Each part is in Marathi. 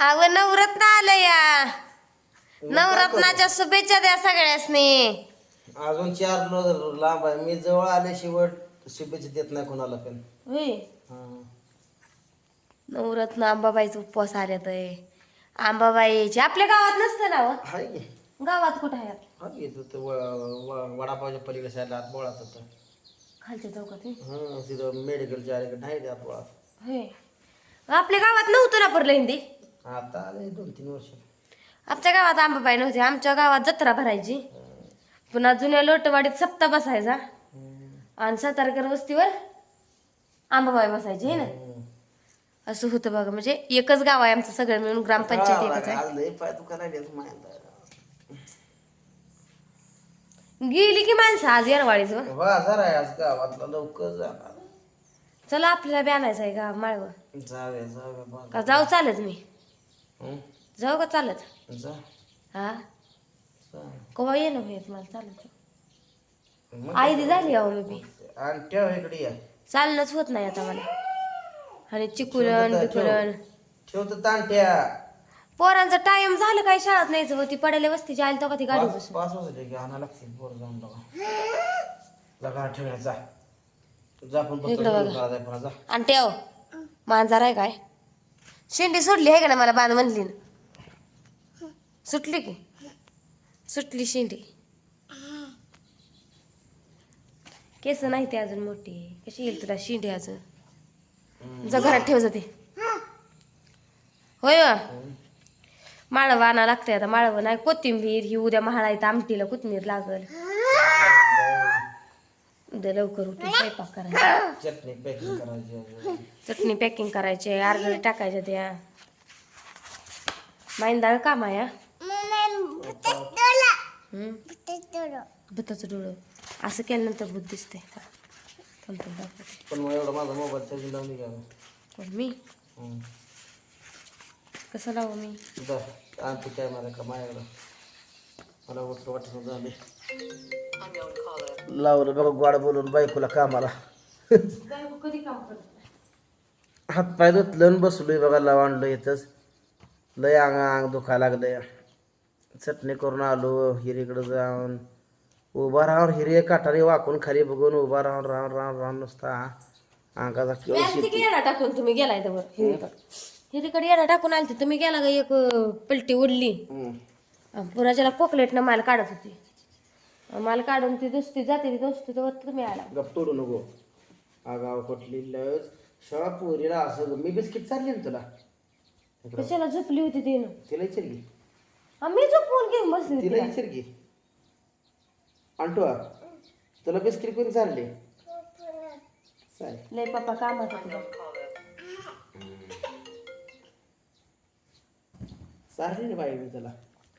अव नवरत्न आलं या. नवरत्नाच्या शुभेच्छा द्या सगळ्यासनी. अजून चार लांब आहे. मी जवळ आल्याशिवाय शुभेच्छा देत नाही कोणाला पण. होय? हा. नवरत्न आंबाबाईचा उपवास आल्यात आहे. आंबाबाईचे आपल्या गावात नसतं ना? हाय की. गावात कुठं आहे? आपल्या? हाय की तिथं व- व- वडापावच्या पलीकडे साईडला आत बोळात होतं. खालच्या चौकात होय? हं तिथं मेडिकलच्या अलीकडे ते आत बोळात. होय. आपल्या गावात नव्हतं ना परलं हिंदी आता आले दोन तीन वर्ष. आमच्या गावात आंबाबाई नव्हती आमच्या गावात जत्रा भरायची. पुन्हा जुन्या लोटवाडीत सप्ता बसायचा. आणि सातारकर वस्तीवर आंबाबाई बसायची है ना? हं. असं होतं बघा म्हणजे एकच गाव आहे आमचं सगळं मिळून ग्रामपंचायत एकच आहे. आज लय पाय गेली की माणसं आज येरवाळीच बाजार आहे आज गावातला लवकर जाणार चला आपल्याला बी आणायचं आहे गाव माळव. जाऊया जाऊया बाजार. का जाऊ चालत मी. हं? जाऊ का चालत? जा. हा. कवा ये ना भैया तुम्हाला चालत? आई दी झाली अहो मी बी. आणि ठेव इकडे या. चालणंच होत नाही आता मला. आणि चिकुलन बिकुलन. ठेव तर तांट्या पोरांचा टाइम झालं काय शाळेत न्यायचं होती पडायला वस्तीची आली तेव्हा ती गाडी पाच बसून. पाच वाजले की आणा लागतील पोर जाऊन बघा. लगा जा. बघतो इकडं बघा. जा. आणि ठेव. मांजर आहे काय? शेंडी सोडली आहे का ना मला बांध म्हणली ना? सुटली की? सुटली शेंडी. केस नाही ते अजून मोठी. कशी येईल तुला शेंडी अजून? जा घरात ठेव जाते होय वा. माळवं आणा लागतंय आता. माळवं नाही कोथिंबीर ही उद्या महाळायचं आमटीला कोथिंबीर लागल. उद्या लवकर उठून स्वयंपाक करायचा. चटणी पॅकिंग करायची चटणी पॅकिंग करायची अर्धे टाकायच्या त्या. माईंदाळ काम आहे हा. हम्म. भुताचं डोळं. असं केल्यानंतर भूत दिसते. पण मग एवढा माझा मोबाईल चार्जिंग लावून घ्यावा कोण मी? कसं लावू मी? जा आणते काय मला का माझ्याकडं मला वाटत वाटत झाले लावलं बघा गोड बोलून बायकोला कामाला. कधी काम करत हात पाय धुतलं आणि बसलोय बघा लाव आणलं येतच लय अंग अंग दुखायला लागलंय. चटणी करून आलो हिरीकडं जाऊन. उभा राहून हिरे काठाने वाकून खाली बघून उभा राहून राहून राहून राहून नुसता अंगाचा येडा टाकून तुम्ही गेलाय तर हिरीकडे येडा टाकून आलते तुम्ही गेला का एक पलटी उडली. पुराच्याला पॉकलेटनं माल काढत होती. माल काढून ती दुसती जाते ती दुसती तर तुम्ही आला गप तोडू नको. आगाव कुठली लस शाळा पोरीला असं मी बिस्किट चालली ना तुला. कशाला झोपली होती तिनं तिला की आम्ही झोपून घेऊन बसली तिला विचार की आणतो तुला बिस्किट कोणी चालले चालेल लय पप्पा कामात होते. चालली ना बाई मी तुला?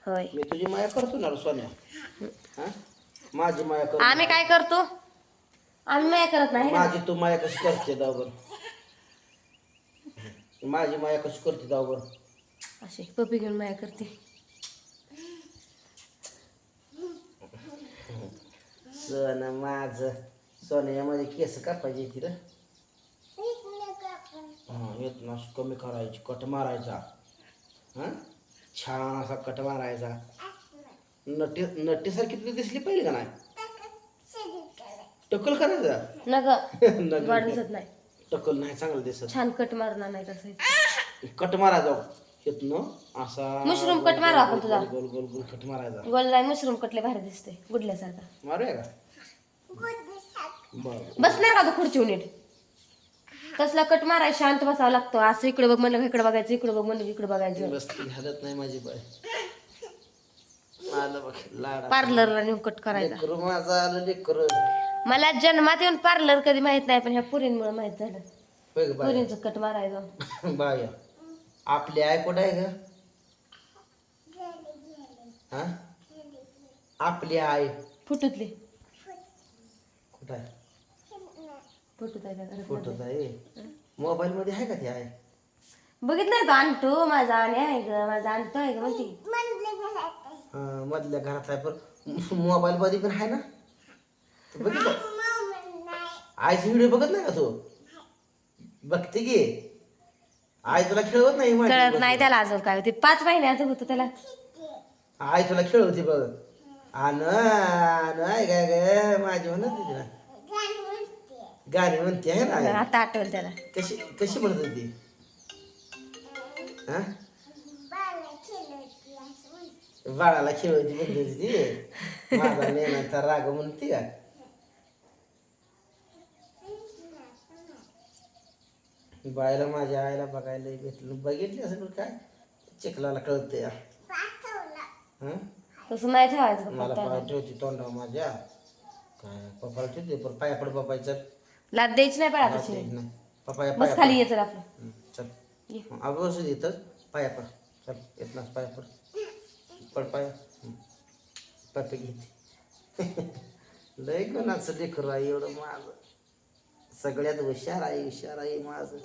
होय. मी तुझी माया करतो ना रे सोन्या. हा? माझी माया कर आम्ही काय करतो? आम्ही माया करत नाही माझी तू माया कशी करते दावर माझी माया कशी करते दावर अशी पप्पी घेऊन माया करते. सन माझ. सोन्यामध्ये केस कापायची ती रे हा येत ना कमी करायची कट मारायचा. हा? छान असा कट मारायचा. नटी नटीसारखी तुला दिसली पाहिजे का नाही? टक्कल करायचा? नग. नग- वाढ दिसत नाही. टक्कल नाही चांगलं दिसत. छान कट मारणार नाही कसं कट मारायचा येतनं असा मशरूम कट मारू आपण तुझा. गोल गोल गोल कट मारायचा. गोल नाही मशरूम कटले भारी दिसते गुडल्यासारखा. मारूया का? बरं. बसणार का तू खुर्ची नीट तसला कट माराय शांत बसावा लागतो. असं इकडे बघ म्हणलं का इकडे बघायचं इकडे बघ म्हणलं की इकडे बघायचं. बसती हालत नाही माझी बाय आलं बघ लाडा. पार्लरला नेऊन कट करायचा. लेकरू माझं आलं लेकरू. मला जन्मात येऊन पार्लर कधी माहीत नाही पण ह्या पुरींमुळे माहीत झालं. होय ग बाय. पुरींचं कट मारायचं. बाय. आपली आई कुठं आहे ग? हा? आपली आई. फुटुतली. कुठं आहे? फुटूत आहे का? घरात? आहे. मोबाईल मध्ये आहे का ती आहे बघितलंय का आणतो माझा आणि आहे ग माझा आणतो आहे ग म्हणते मधल्या घरात आहे पण मोबाईल मध्ये पण आहे ना? बघितलं? आईचे व्हिडिओ बघत नाही का तू? बघते की. आई तुला खेळवत नाही कळत. नाही त्याला अजून काय. होते पाच महिन्याचं होतं त्याला. आई तुला खेळवते बघ. आण आई काय काय माझी म्हणत होती ना गाणी म्हणते आहे ना? आता आठवलं त्याला. कशी कशी म्हणत होती? हा? बाळाला म्हणत होती ती माझा नेण्याचा राग म्हणते का बाळाला माझ्या आईला बघायला भेटलं बघितली असं पण काय चिखलाला कळतं? तसं नाही ठेवायचं मला पप्पा पाय ठेवती तोंडावर माझ्या काय पप्पाला ठेवते पण पाया पड पप्पाय लाद द्यायची नाही चल तशी नाही पप्पाया बस पाया खाली ये चल आपलं चल ये. अगं बसू देतच पाया पड चल येतनाच पाया पड पड पाया. पप्पे घेते. लय कोणाचं लेकर आहे एवढं माझं. सगळ्यात हुशार आहे हुशार आहे माझं.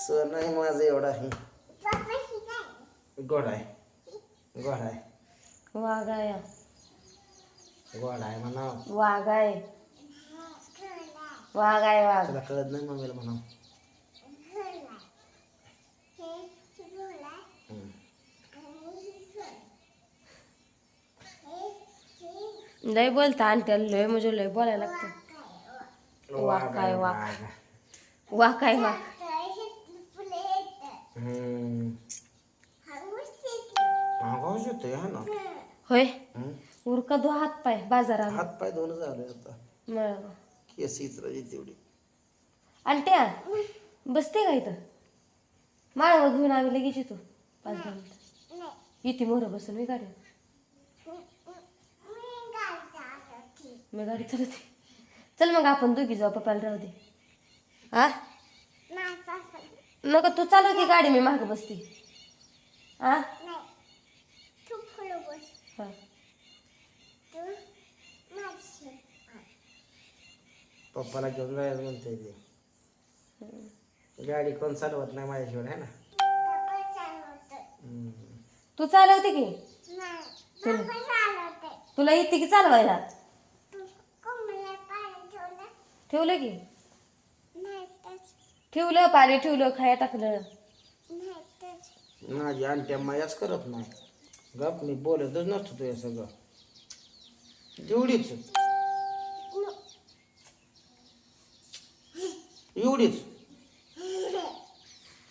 सण आहे माझं एवढा आहे. गोड आहे. गोड आहे. वाघाय गोड आहे म्हणा वाघाय वाघाय वाघ तुला कळत नाही मम्मीला म्हणा लय बोलता आणत्या लय म्हणजे लय बोलायला लागतं. वा काय वा वा काय वा. आवाज येतोय हा ना? होय? हम्म. उरका दो हात पाय बाजारात. हात पाय दोन झाले आता. मग. केस इचरायची तेवढी. आणि त्या बसते का इथं? माळव घेऊन आम्ही लगेच येतो. पाच दहा मिनिट. येते मोर बसून मी गाडी मी गाडी चालवते. चल मग आपण दोघी जाऊ पप्पाला राहू दे. हा नको तू चालव की गाडी मी माग बसते. हा हा. पप्पाला घेऊन जायचं म्हणते ते. गाडी कोण चालवत नाही माझ्याशिवाय आहे ना. तू चालवते की? तुला येते की चालवायला? ठेवलं की? ठेवलं पाणी ठेवलं खाया टाकलं. माझी आणत्या मायाच करत नाही. गप मी बोलतच नसतो तुझ्या सगळं. एवढीच. एवढीच.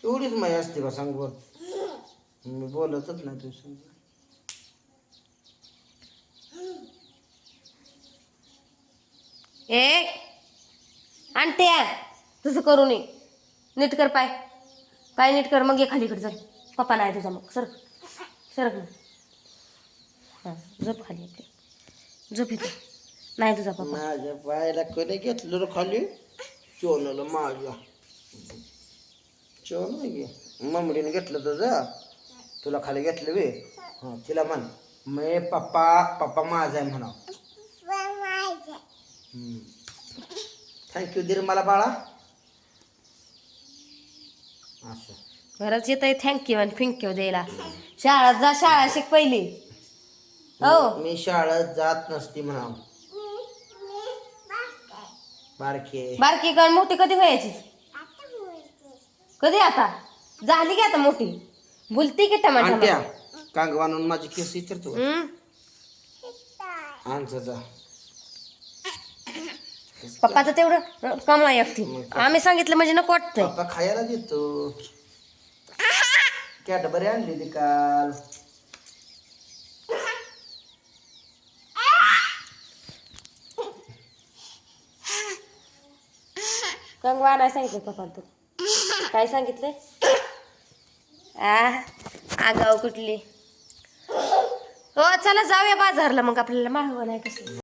एवढीच माया असते का सांग बघ मी बोलतच नाही तुझ्या संग. ए आणते तसं करू नये. नीट कर पाय. पाय नीट कर मग ये खालीकडे जर पप्पा नाही तुझा मग. सरक. सरक मग हां झोप खाली आपली झोप येते. नाही तुझा पप्पा. माझ्या पायाला कधी घेतलं रे खाली? चोनलं माझ्या. चोन घे मम्मीने घेतलं तुझं? तुला खाली घेतलं बे? हां तिला म्हण. मी पप्पा पप्पा माझा आहे म्हणावं. थँक्यू दीर मला बाळा असं. घरात येत आहे थँक्यू आणि थँक्यू द्यायला शाळेत जा शाळा शिक पहिली. हो. मी शाळेत जात नसती म्हणा बारके बारकी गण मोठी कधी व्हायची? कधी आता? झाली की आता मोठी? बोलती की टमाटा आणत्या कांग आणून माझी केस इचरतो हम्म. आणचं जा. पप्पाचं तेवढं कमाई एकटी आम्ही सांगितलं म्हणजे नको वाटतंय. पप्पा खायला देतो. कॅडबरी आणली होती काल. कंगवा नाही सांगितलं पप्पा तू. काय सांगितलंय? आ आगाव कुठली? हो चला जाऊया बाजारला. मग आपल्याला माळव नाही कसं.